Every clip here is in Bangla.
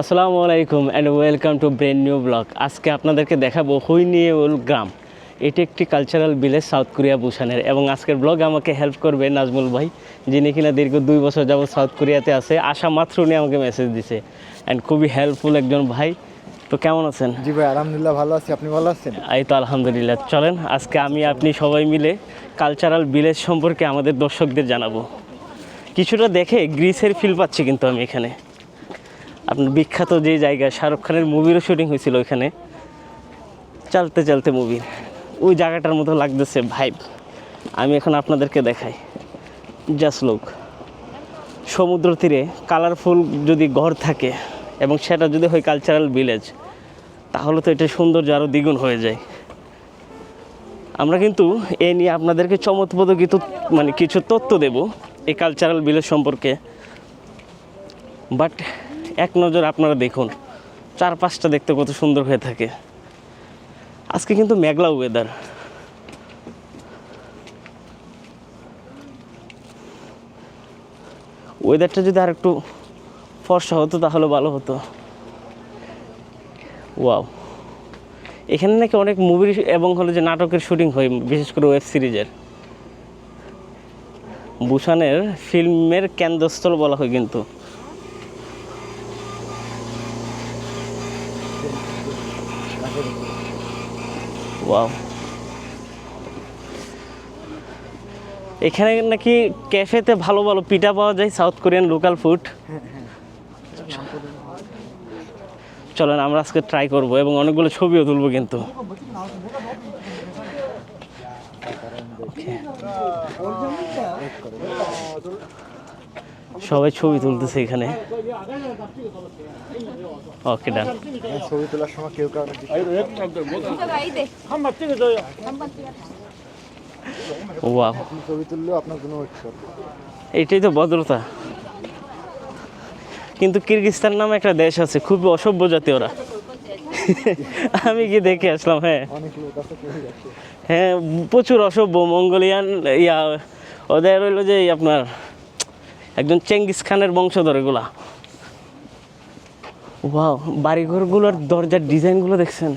আসসালামু আলাইকুম and welcome to brain new vlog আজকে আপনাদেরকে দেখাবো হুই নিয়ে হুইনিউল গ্রাম। এটি একটি কালচারাল ভিলেজ সাউথ কোরিয়া বুসানের এবং আজকের ব্লগ আমাকে হেল্প করবে নাজমুল ভাই যিনি কিনা দীর্ঘ দুই বছর যাবত সাউথ কোরিয়াতে আছে। আসা মাত্র উনি আমাকে মেসেজ দিছে অ্যান্ড খুবই হেল্পফুল একজন ভাই। তো কেমন আছেন? জি ভাই আলহামদুলিল্লাহ ভালো আছি। আপনি ভালো আছেন? এই তো আলহামদুলিল্লাহ। চলেন আজকে আমি আপনি সবাই মিলে কালচারাল ভিলেজ সম্পর্কে আমাদের দর্শকদের জানাব। কিছুটা দেখে গ্রিসের ফিল পাচ্ছি কিন্তু আমি এখানে। আপনার বিখ্যাত যে জায়গা, শাহরুখ খানের মুভিরও শুটিং হয়েছিল ওইখানে। চলতে চলতে মুভি ওই জায়গাটার মতো লাগতেছে ভাইব আমি এখন আপনাদেরকে দেখাই। জাস্ট লোক সমুদ্র তীরে কালারফুল যদি ঘর থাকে এবং সেটা যদি হয় কালচারাল ভিলেজ তাহলে তো এটা সৌন্দর্য আরও দ্বিগুণ হয়ে যায়। আমরা কিন্তু এ নিয়ে আপনাদেরকে চমৎপদ কিছু মানে কিছু তথ্য দেব এই কালচারাল ভিলেজ সম্পর্কে। বাট এক নজর আপনারা দেখুন। চারপাশটা দেখতে কত সুন্দর হয়ে থাকে। আজকে কিন্তু মেঘলা ওয়েদার ওয়েদারটা যদি আর একটু ফর্সা হতো, তাহলে ভালো হতো। ওয়াও এখানে নাকি অনেক মুভির এবং হলো যে নাটকের শুটিং হয়, বিশেষ করে ওয়েব সিরিজের বুসানের ফিল্মের কেন্দ্রস্থল বলা হয় কিন্তু। ওয়াও এখানে নাকি ক্যাফেতে ভালো ভালো পিঠা পাওয়া যায় সাউথ কোরিয়ান লোকাল ফুড চলেন, আমরা আজকে ট্রাই করব এবং অনেকগুলো ছবিও তুলবো কিন্তু. সবাই ছবি তুলতেছে এখানে। ওকে ডান হ্যাঁ, ছবি তোলার সময় কেউ ওয়াও ছবি তুললেও আপনার জন্য এটাই তো ভদ্রতা। কিন্তু কিরগিস্তান নামে একটা দেশ আছে খুব অসভ্য জাতি ওরা। আমি কি দেখে আসলাম হ্যাঁ। হ্যাঁ প্রচুর অসভ্য মঙ্গোলিয়ান ইয়া ওদের রইল যে এই আপনার একজন চেঙ্গিস খানের বংশধর এগুলা। ওয়াও, বাড়িঘরগুলোর দরজার ডিজাইনগুলো দেখছেন।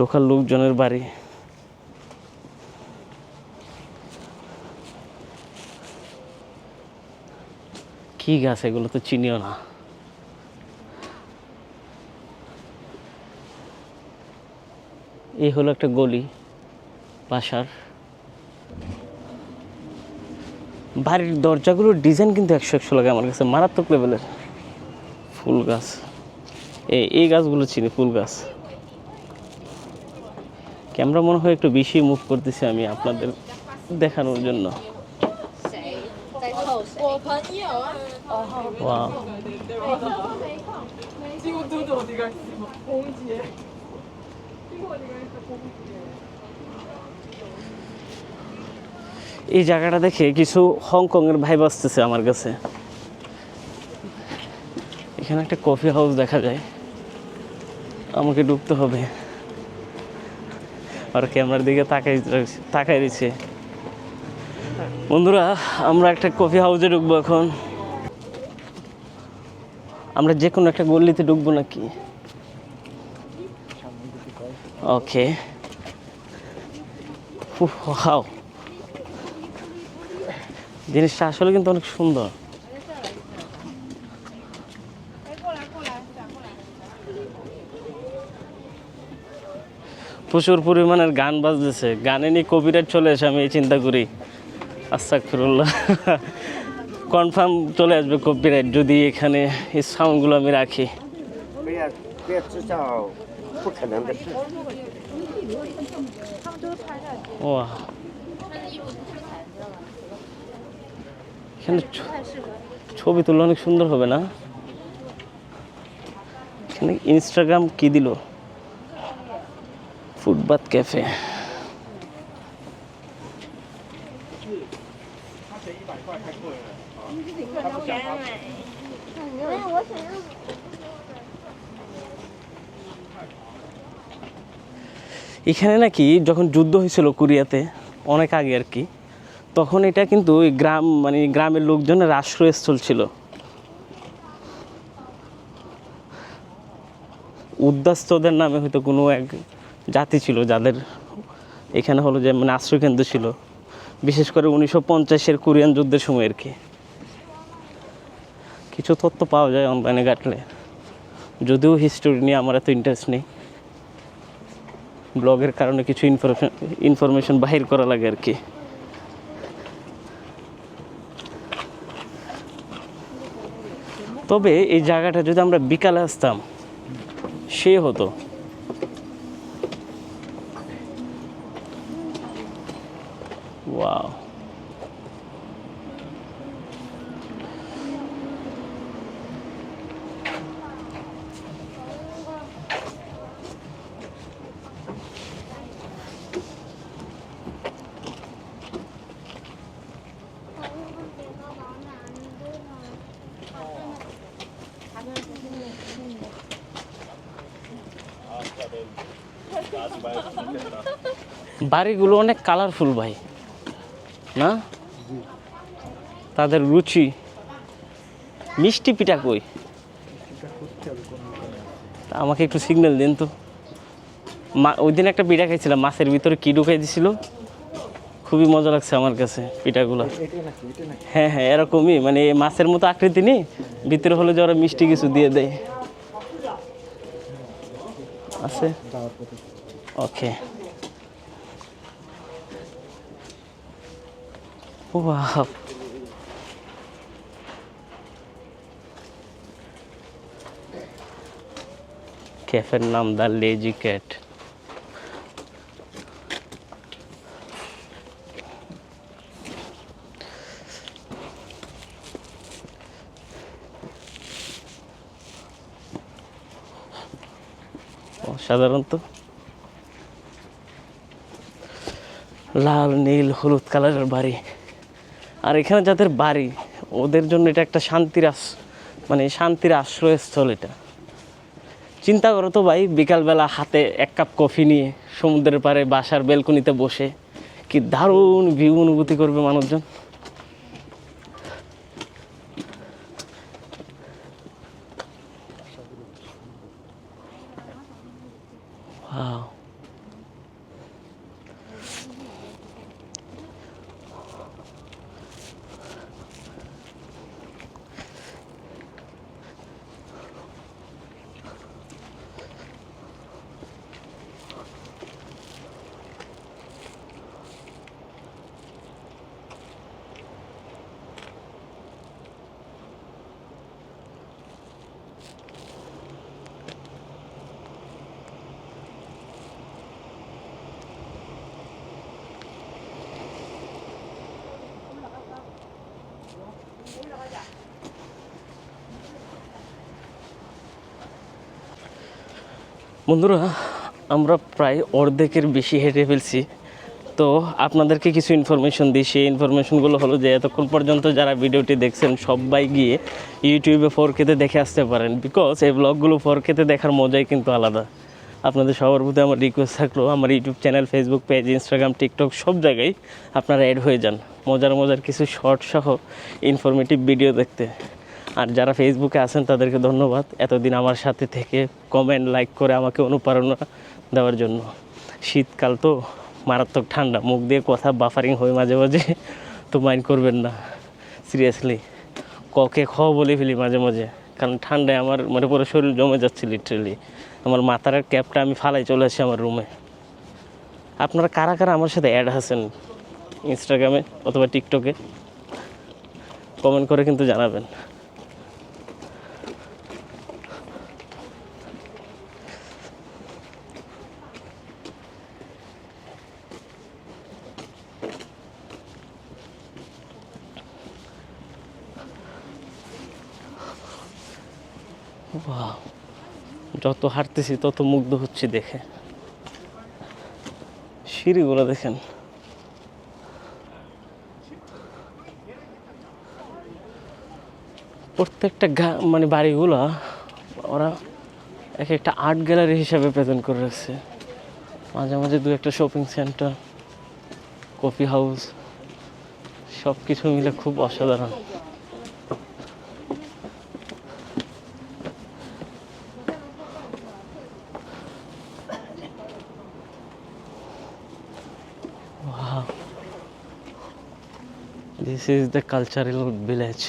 লোকাল লোকজনের বাড়ি। কি গাছ এগুলো তো চিনিও না। এই হলো একটা গলি বাসার। বাড়ির দরজাগুলোর ডিজাইন কিন্তু একশো একশো লাগে আমার কাছে মারাত্মক লেভেলের। ফুল গাছ। এই এই গাছগুলো চিনি ফুল গাছ। ক্যামেরা মনে হয় একটু বেশি মুভ করতেছি আমি আপনাদের দেখানোর জন্য। ওয়া এই জায়গাটা দেখে কিছু হংকংয়ের ভাই আসতেছে আমার কাছে। এখানে একটা কফি হাউস দেখা যায়। আমাকে ঢুকতে হবে। আর ক্যামেরার দিকে তাকাই তাকাই দিচ্ছে বন্ধুরা, আমরা একটা কফি হাউসে ঢুকবো এখন। আমরা যে কোনো একটা গল্লিতে ঢুকবো নাকি? ওকে হাও জিনিসটা আসলে কিন্তু অনেক সুন্দর। প্রচুর পরিমাণের গান বাজতেছে। গানে নিয়ে কপিরাইট চলে এসে আমি এই চিন্তা করি। আস্তাক ফিরুল্লাহ কনফার্ম চলে আসবে কপিরাইট যদি এখানে এই সাউন্ডগুলো আমি রাখি। 不要不要制造不可能的事。 ও এখানে ছ- ছবি তুললে অনেক সুন্দর হবে না এখানে ইনস্টাগ্রাম কি দিল ফুটবাথ ক্যাফে এখানে নাকি যখন যুদ্ধ হয়েছিল কোরিয়াতে অনেক আগে আর কি, তখন এটা কিন্তু গ্রাম মানে গ্রামের লোকজনের আশ্রয়স্থল ছিল। উদ্যাস্তদের নামে হয়তো কোনো এক জাতি ছিল যাদের এখানে হলো যে মানে আশ্রয়কেন্দ্র ছিল। বিশেষ করে উনিশশো পঞ্চাশের কোরিয়ান যুদ্ধের সময় আর কি। কিছু তথ্য পাওয়া যায় অনলাইনে ঘাটলে। যদিও হিস্টোরি নিয়ে আমার এত ইন্টারেস্ট নেই। ব্লগের কারণে কিছু ইনফরমেশন ইনফরমেশন বাহির করা লাগে আর কি। তবে এই জায়গাটা যদি আমরা বিকালে আসতাম, সে হতো। ওয়াও বাড়িগুলো অনেক কালারফুল ভাই, না? তাদের রুচি। মিষ্টি পিঠা কই? আমাকে একটু সিগন্যাল দিন তো। মা ওই দিন একটা পিঠা খাইছিলাম, মাছের ভিতরে কি ঢুকাই দিছিল। খুবই মজা লাগছে আমার কাছে পিঠাগুলো। হ্যাঁ হ্যাঁ এরকমই মানে মাছের মতো আকৃতি নেই, ভিতরে হলে যে ওরা মিষ্টি কিছু দিয়ে দেয়। আছে? ওকে ওয়াও ক্যাফের নাম দ্য লেজি ক্যাট সাধারণত লাল, নীল, হলুদ কালারের বাড়ি। আর এখানে যাদের বাড়ি, ওদের জন্য এটা একটা শান্তির আস মানে শান্তির আশ্রয়স্থল এটা। চিন্তা করো তো ভাই, বিকালবেলা হাতে এক কাপ কফি নিয়ে সমুদ্রের পাড়ে বাসার বেলকনিতে বসে কি দারুণ ভিউ অনুভূতি করবে মানুষজন। বন্ধুরা, আমরা প্রায় অর্ধেকের বেশি হেঁটে ফেলছি। তো আপনাদেরকে কিছু ইনফরমেশন দিই। সেই ইনফরমেশনগুলো হলো যে, এতক্ষণ পর্যন্ত যারা ভিডিওটি দেখছেন, সবাই গিয়ে ইউটিউবে ফোর কেতে দেখে আসতে পারেন। বিকজ এই ব্লগগুলো ফোর কেতে দেখার মজাই কিন্তু আলাদা। আপনাদের সবার প্রতি আমার রিকোয়েস্ট থাকল, আমার YouTube channel Facebook page Instagram TikTok সব জায়গায় আপনারা অ্যাড হয়ে যান। মজার মজার কিছু শর্ট সহ ইনফরমেটিভ ভিডিও দেখতে। আর যারা ফেসবুকে আছেন, তাদেরকে ধন্যবাদ। এতদিন আমার সাথে থেকে কমেন্ট লাইক করে আমাকে অনুপ্রেরণা দেওয়ার জন্য। শীতকাল তো মারাত্মক ঠান্ডা, মুখ দিয়ে কথা বাফারিং হয় মাঝে মাঝে, তো মাইন্ড করবেন না। সিরিয়াসলি ককে খ বলে ফেলি মাঝে মাঝে, কারণ ঠান্ডায় আমার মানে পুরো শরীর জমে যাচ্ছে লিটারেলি আমার মাথার ক্যাপটা আমি ফালাই চলে আসি আমার রুমে আপনারা কারা কারা আমার সাথে অ্যাড আছেন ইনস্টাগ্রামে অথবা টিকটকে কমেন্ট করে কিন্তু জানাবেন। Wow. যত হাঁটতেছি, তত মুগ্ধ হচ্ছি দেখে। সিঁড়িগুলো দেখেন। প্রত্যেকটা গা মানে বাড়িগুলো ওরা এক একটা আর্ট গ্যালারি হিসাবে প্রেজেন্ট করে রাখছে। মাঝে মাঝে দু একটা শপিং সেন্টার কফি হাউস সব কিছু মিলে খুব অসাধারণ। Wow. This is the cultural village.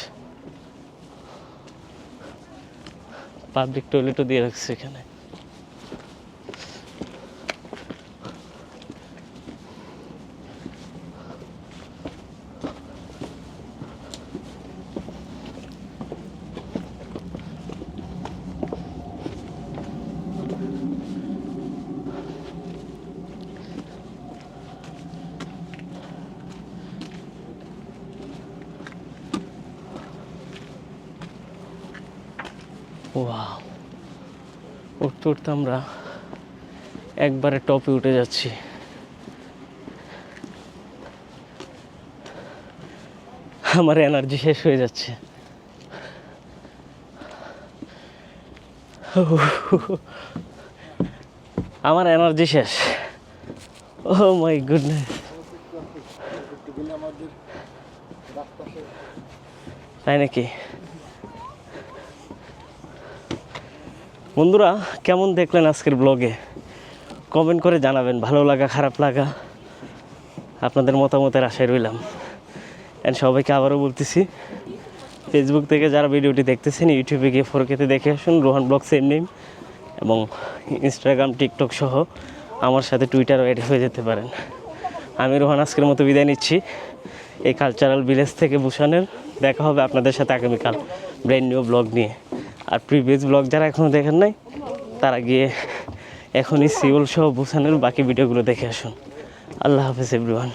Public টয়লেটও দিয়ে রাখছে এখানে ওয়াও উঠতে উঠতে আমরা একবারে টপে উঠে যাচ্ছি। আমার এনার্জি শেষ হয়ে যাচ্ছে। আমার এনার্জি শেষ। Oh my goodness. তাই নাকি? বন্ধুরা, কেমন দেখলেন আজকের ব্লগে? কমেন্ট করে জানাবেন, ভালো লাগা, খারাপ লাগা? আপনাদের মতামতের আশায় রইলাম। অ্যান্ড সবাইকে আবারও বলতেছি ফেসবুক থেকে যারা ভিডিওটি দেখতেছেন ইউটিউবে গিয়ে ফোরকেতে দেখে আসুন, রোহান ব্লগ সেম নেম এবং ইনস্টাগ্রাম টিকটক সহ আমার সাথে টুইটারও অ্যাড হয়ে যেতে পারেন। আমি রোহান, আজকের মতো বিদায় নিচ্ছি। এই কালচারাল ভিলেজ থেকে বুসানের দেখা হবে আপনাদের সাথে আগামীকাল ব্র্যান্ড নিউ ব্লগ নিয়ে। আর প্রিভিয়াস ব্লগ যারা এখনও দেখেন নাই, তারা গিয়ে এখনই সিউল সহ বুসানের বাকি ভিডিওগুলো দেখে আসুন। আল্লাহ হাফেজ এভরিওয়ান